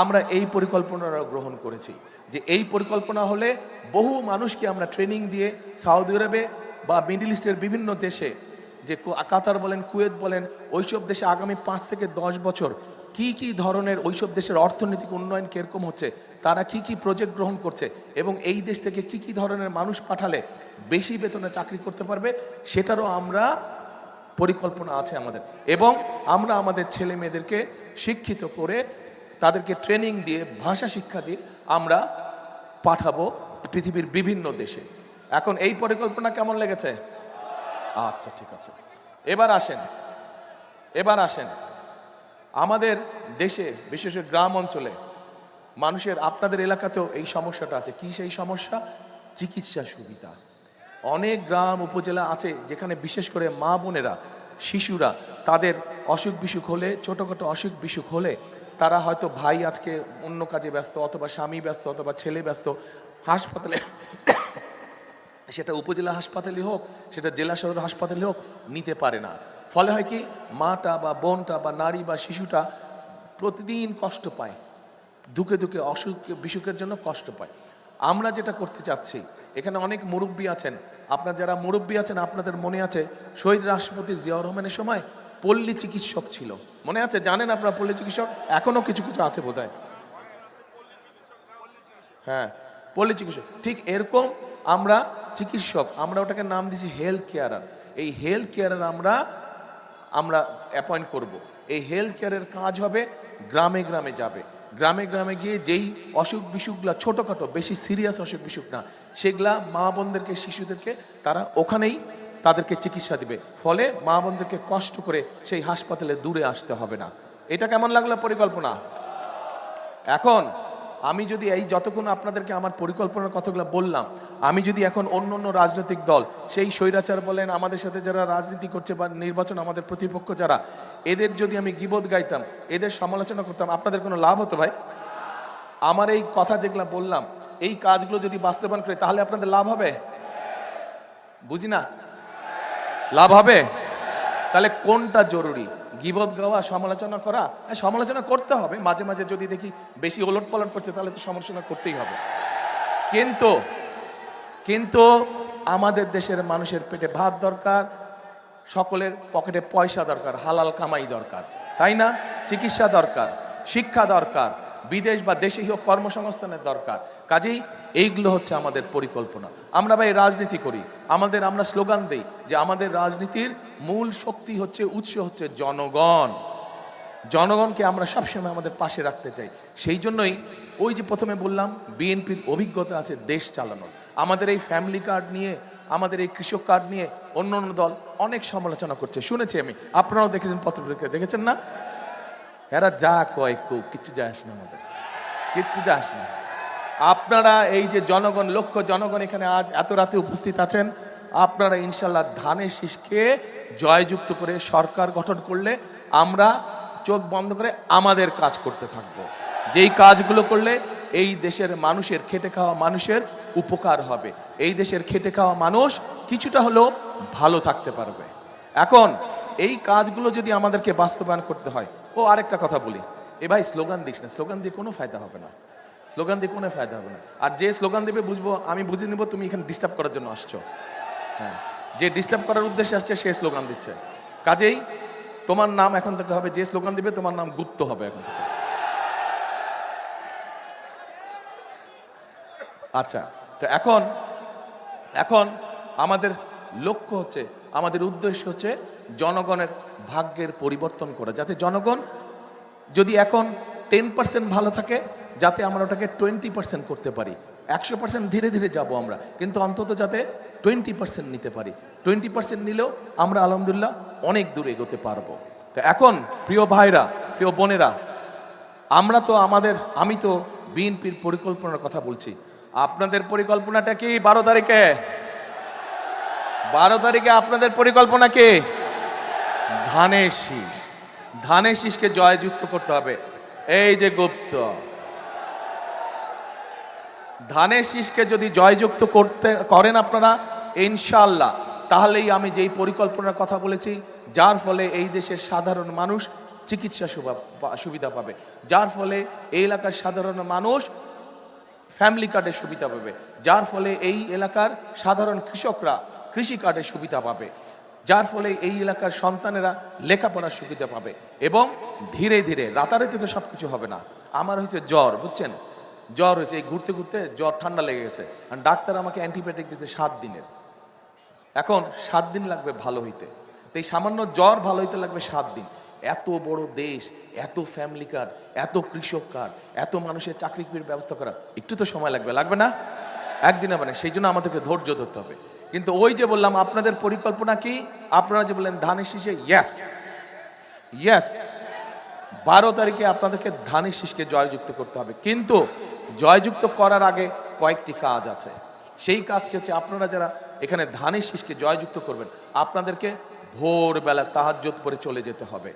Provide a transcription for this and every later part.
আমরা এই পরিকল্পনাটা গ্রহণ করেছি। যে এই পরিকল্পনা হলে বহু মানুষকে আমরা ট্রেনিং দিয়ে সৌদি আরবে বা মিডল ইস্টের বিভিন্ন দেশে, যে কাতার বলেন, কুয়েত বলেন, ওইসব দেশে আগামী পাঁচ থেকে দশ বছর কি কি ধরনের ওইসব দেশের অর্থনৈতিক উন্নয়ন কীরকম হচ্ছে, তারা কি কি প্রজেক্ট গ্রহণ করছে এবং এই দেশ থেকে কি কি ধরনের মানুষ পাঠালে বেশি বেতনে চাকরি করতে পারবে, সেটারও আমরা পরিকল্পনা আছে আমাদের। এবং আমরা আমাদের ছেলে মেয়েদেরকে শিক্ষিত করে তাদেরকে ট্রেনিং দিয়ে, ভাষা শিক্ষা দিয়ে আমরা পাঠাবো পৃথিবীর বিভিন্ন দেশে। এখন এই পরিকল্পনা কেমন লেগেছে? আচ্ছা ঠিক আছে। এবার আসেন এবার আসেন। আমাদের দেশে, বিশেষ গ্রাম অঞ্চলে, মানুষের, আপনাদের এলাকাতেও এই সমস্যাটা আছে। কি সেই সমস্যা? চিকিৎসা সুবিধা। অনেক গ্রাম, উপজেলা আছে যেখানে বিশেষ করে মা বোনেরা, শিশুরা তাদের অসুখ বিসুখ হলে, ছোটোখাটো অসুখ বিসুখ হলে তারা হয়তো ভাই আজকে অন্য কাজে ব্যস্ত অথবা স্বামী ব্যস্ত অথবা ছেলে ব্যস্ত, হাসপাতালে সেটা উপজেলা হাসপাতালে হোক, সেটা জেলা সদর হাসপাতালে হোক, নিতে পারে না। ফলে হয় কি, মাটা বা বোনটা বা নারী বা শিশুটা প্রতিদিন কষ্ট পায়। দুকে দুকে অসুখ বিসুখের জন্য কষ্ট পায়। আমরা যেটা করতে চাচ্ছি, এখানে অনেক মুরব্বী আছেন। আপনার যারা মুরব্বী আছেন, আপনাদের মনে আছে শহীদ রাষ্ট্রপতি জিয়াউর রহমানের সময় পল্লী চিকিৎসক ছিল। মনে আছে? জানেন আপনার পল্লী চিকিৎসক? এখনও কিছু কিছু আছে বোধহয়। হ্যাঁ পল্লী চিকিৎসক। ঠিক এরকম আমরা চিকিৎসক, আমরা ওটাকে নাম দিয়েছি হেলথ কেয়ারার এই হেলথ কেয়ারার আমরা আমরা অ্যাপয়েন্ট করব। এই হেলথ কেয়ারের কাজ হবে গ্রামে গ্রামে যাবে। গ্রামে গ্রামে গিয়ে যেই অসুখ বিসুখগুলা ছোটোখাটো, বেশি সিরিয়াস অসুখ বিসুখ না, সেগুলা মা বোনদেরকে, শিশুদেরকে, তারা ওখানেই তাদেরকে চিকিৎসা দিবে। ফলে মা বোনদেরকে কষ্ট করে সেই হাসপাতালে দূরে আসতে হবে না। এটা কেমন লাগল পরিকল্পনা? এখন আমি যদি এই যতক্ষণ আপনাদেরকে আমার পরিকল্পনার কথাগুলো বললাম, আমি যদি এখন অন্য অন্য রাজনৈতিক দল, সেই স্বৈরাচার বলেন, আমাদের সাথে যারা রাজনীতি করছে বা নির্বাচন, আমাদের প্রতিপক্ষ যারা, এদের যদি আমি গিবোধ গাইতাম, এদের সমালোচনা করতাম, আপনাদের কোনো লাভ হতো ভাই? আমার এই কথা যেগুলো বললাম, এই কাজগুলো যদি বাস্তবায়ন করে, তাহলে আপনাদের লাভ হবে? বুঝি না? লাভ হবে? তাহলে কোনটা জরুরি? গিবত গাওয়া, সমালোচনা করা? হ্যাঁ সমালোচনা করতে হবে। মাঝে মাঝে যদি দেখি বেশি ওলট পালট করছে, তাহলে তো সমালোচনা করতেই হবে। কিন্তু কিন্তু আমাদের দেশের মানুষের পেটে ভাত দরকার, সকলের পকেটে পয়সা দরকার, হালাল কামাই দরকার। তাই না? চিকিৎসা দরকার, শিক্ষা দরকার বিদেশ বা দেশে হোক কর্মসংস্থানের দরকার। কাজেই এইগুলো হচ্ছে আমাদের পরিকল্পনা। আমরা ভাই রাজনীতি করি। আমাদের আমরা স্লোগান দেই যে আমাদের রাজনীতির মূল শক্তি হচ্ছে, উৎস হচ্ছে জনগণ। জনগণকে আমরা সবসময় আমাদের পাশে রাখতে চাই। সেই জন্যই ওই যে প্রথমে বললাম, বিএনপির অভিজ্ঞতা আছে দেশ চালানোর। আমাদের এই ফ্যামিলি কার্ড নিয়ে, আমাদের এই কৃষক কার্ড নিয়ে অন্য অন্য দল অনেক সমালোচনা করছে। শুনেছি আমি। আপনারাও দেখেছেন পত্রপত্রিকা দেখেছেন না? এরা যা কয় কেউ কিচ্ছু যায় আসে না আমাদের। কিচ্ছু যায় আসে না। আপনারা এই যে জনগণ লক্ষ্য জনগণ এখানে আজ এত রাতে উপস্থিত আছেন, আপনারা ইনশাল্লাহ ধানের শীষকে জয়যুক্ত করে সরকার গঠন করলে আমরা চোখ বন্ধ করে আমাদের কাজ করতে থাকব। যেই কাজগুলো করলে এই দেশের মানুষের খেটে খাওয়া মানুষের উপকার হবে। এই দেশের খেটে খাওয়া মানুষ কিছুটা হলেও ভালো থাকতে পারবে। এখন এই কাজগুলো যদি আমাদেরকে বাস্তবায়ন করতে হয় ও আরেকটা কথা বলি। এ ভাই, স্লোগান দিস না। স্লোগান দিয়ে কোনো ফায়দা হবে না। স্লোগান দিয়ে কোনো ফায়দা হবে না। আর যে স্লোগান দেবে বুঝব, আমি বুঝে নেব তুমি এখানে ডিস্টার্ব করার জন্য আসছো। হ্যাঁ যে ডিস্টার্ব করার উদ্দেশ্যে আসছে, সে স্লোগান দিচ্ছে। কাজেই তোমার নাম এখন থেকে হবে, যে স্লোগান দিবে, তোমার নাম গুপ্ত হবে এখন থেকে। আচ্ছা তো এখন এখন আমাদের লক্ষ্য হচ্ছে, আমাদের উদ্দেশ্য হচ্ছে জনগণের ভাগ্যের পরিবর্তন করা, যাতে জনগণ যদি এখন টেন পার্সেন্ট ভালো থাকে, যাতে আমরা ওটাকে টোয়েন্টি পার্সেন্ট করতে পারি। একশো পার্সেন্ট ধীরে ধীরে যাব আমরা, কিন্তু অন্তত যাতে টোয়েন্টি পার্সেন্ট নিতে পারি। টোয়েন্টি পার্সেন্ট নিলেও আমরা আলহামদুলিল্লাহ অনেক দূর এগোতে পারব। তো এখন, প্রিয় ভাইরা, প্রিয় বোনেরা, আমরা তো আমাদের, আমি তো বিএনপির পরিকল্পনার কথা বলছি। আপনাদের পরিকল্পনাটা কি বারো তারিখে? বারো তারিখে আপনাদের পরিকল্পনা কি? ধানের শীষ ধানের শীষকে জয়যুক্ত করতে হবে। এই যে গুপ্ত। ধানের শীষকে যদি জয়যুক্ত করতে, করেন আপনারা ইনশাল্লাহ তাহলেই আমি যেই পরিকল্পনার কথা বলেছি, যার ফলে এই দেশের সাধারণ মানুষ চিকিৎসা সুবিধা পাবে। যার ফলে এই এলাকার সাধারণ মানুষ ফ্যামিলি কার্ডের সুবিধা পাবে। যার ফলে এই এলাকার সাধারণ কৃষকরা কৃষি কার্ডের সুবিধা পাবে, যার ফলে এই এলাকার সন্তানেরা লেখাপড়ার সুবিধা পাবে এবং ধীরে ধীরে, রাতারাতি তো সব কিছু হবে না। আমার হয়েছে জ্বর, বুঝছেন? জ্বর হয়েছে, এই ঘুরতে ঘুরতে জ্বর ঠান্ডা লেগে গেছে। আর ডাক্তার আমাকে অ্যান্টিবায়োটিক দিয়েছে সাত দিনের। এখন সাত দিন লাগবে ভালো হইতে। তো এই সামান্য জ্বর ভালো হইতে লাগবে সাত দিন। এত বড় দেশ, এত ফ্যামিলি কার্ড এত কৃষক কার্ড এত মানুষের চাকরির ব্যবস্থা করা, একটু তো সময় লাগবে লাগবে না? একদিন হবে না, সেই জন্য আমাদেরকে ধৈর্য ধরতে হবে। কিন্তু ওই যে বললাম, আপনাদের পরিকল্পনা কি? আপনারা যে বললেন ধানের শীষে ইয়াস ইয়াস বারো তারিখে আপনাদেরকে ধানের শীষকে জয়যুক্ত করতে হবে। কিন্তু জয়যুক্ত করার আগে কয়েকটি কাজ আছে। সেই কাজটি হচ্ছে আপনারা যারা এখানে ধানের শীষকে জয়যুক্ত করবেন, আপনাদেরকে ভোরবেলা তাহাজ্জত পরে চলে যেতে হবে।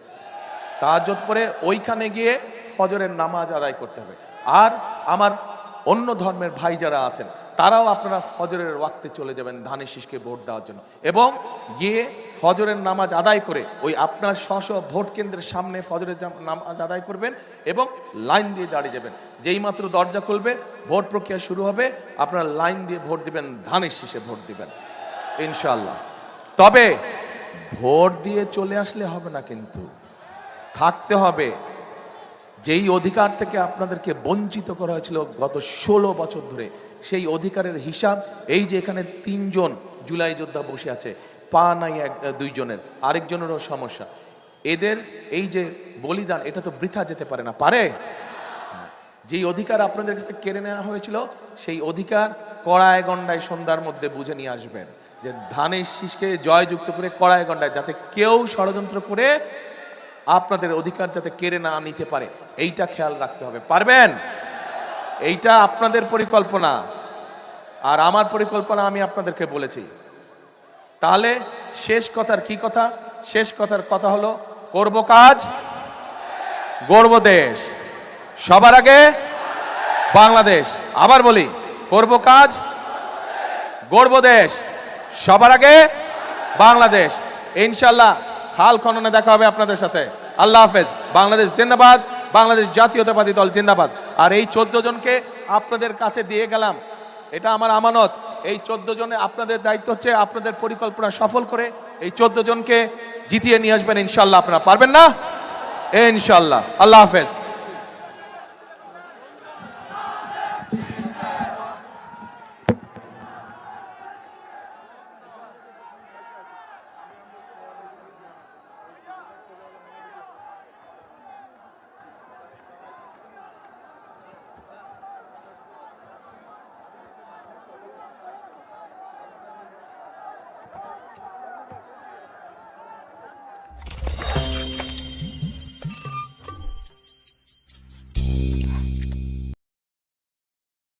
তাহাজ্জত পরে ওইখানে গিয়ে ফজরের নামাজ আদায় করতে হবে। আর আমার অন্য ধর্মের ভাই যারা আছেন তারাও আপনারা ফজরের ওয়াক্তে চলে যাবেন ধানের শীষকে ভোট দেওয়ার জন্য। এবং গিয়ে ফজরের নামাজ আদায় করে ওই আপনার স্ব ভোট কেন্দ্রের সামনে ফজরের নামাজ আদায় করবেন এবং লাইন দিয়ে দাঁড়িয়ে যাবেন। যেই মাত্র দরজা খুলবে, ভোট প্রক্রিয়া শুরু হবে, আপনারা লাইন দিয়ে ভোট দিবেন, ধানের শীষে ভোট দিবেন। ইনশাল্লাহ তবে ভোট দিয়ে চলে আসলে হবে না কিন্তু। থাকতে হবে। যেই অধিকার থেকে আপনাদেরকে বঞ্চিত করা হয়েছিল গত ষোলো বছর ধরে, সেই অধিকারের হিসাব, এই যে এখানে তিনজন জুলাই যোদ্ধা বসে আছে, পা নাই এক দুইজনের, আরেকজনেরও সমস্যা। এদের এই যে বলিদান, এটা তো বৃথা যেতে পারে না, পারে? যেই অধিকার আপনাদের কাছে কেড়ে নেওয়া হয়েছিল, সেই অধিকার কড়ায় গন্ডায় সন্ধ্যার মধ্যে বুঝে নিয়ে আসবেন। যে ধানের শীষকে জয়যুক্ত করে কড়ায় গন্ডায় যাতে কেউ ষড়যন্ত্র করে আপনাদের অধিকার যাতে কেড়ে না নিতে পারে, এইটা খেয়াল রাখতে হবে। পারবেন? এইটা আপনাদের পরিকল্পনা। আর আমার পরিকল্পনা আমি আপনাদেরকে বলেছি। তাহলে শেষ কথার কি কথা? শেষ কথার কথা হলো, করব কাজ, গড়ব দেশ। সবার আগে বাংলাদেশ। আবার বলি, করব কাজ, গড়ব দেশ। সবার আগে বাংলাদেশ। ইনশাল্লাহ খাল খননে দেখা হবে আপনাদের সাথে। আল্লাহ হাফেজ। বাংলাদেশ জিন্দাবাদ, বাংলাদেশ জাতীয়তাবাদী দল জিন্দাবাদ। আর এই চোদ্দ জনকে আপনাদের কাছে দিয়ে গেলাম। এটা আমার আমানত। এই চোদ্দ জনে আপনাদের দায়িত্ব হচ্ছে আপনাদের পরিকল্পনা সফল করে এই চোদ্দ জনকে জিতিয়ে নিয়ে আসবেন ইনশাল্লাহ আপনারা পারবেন না? ইনশাল্লাহ আল্লাহ হাফেজ।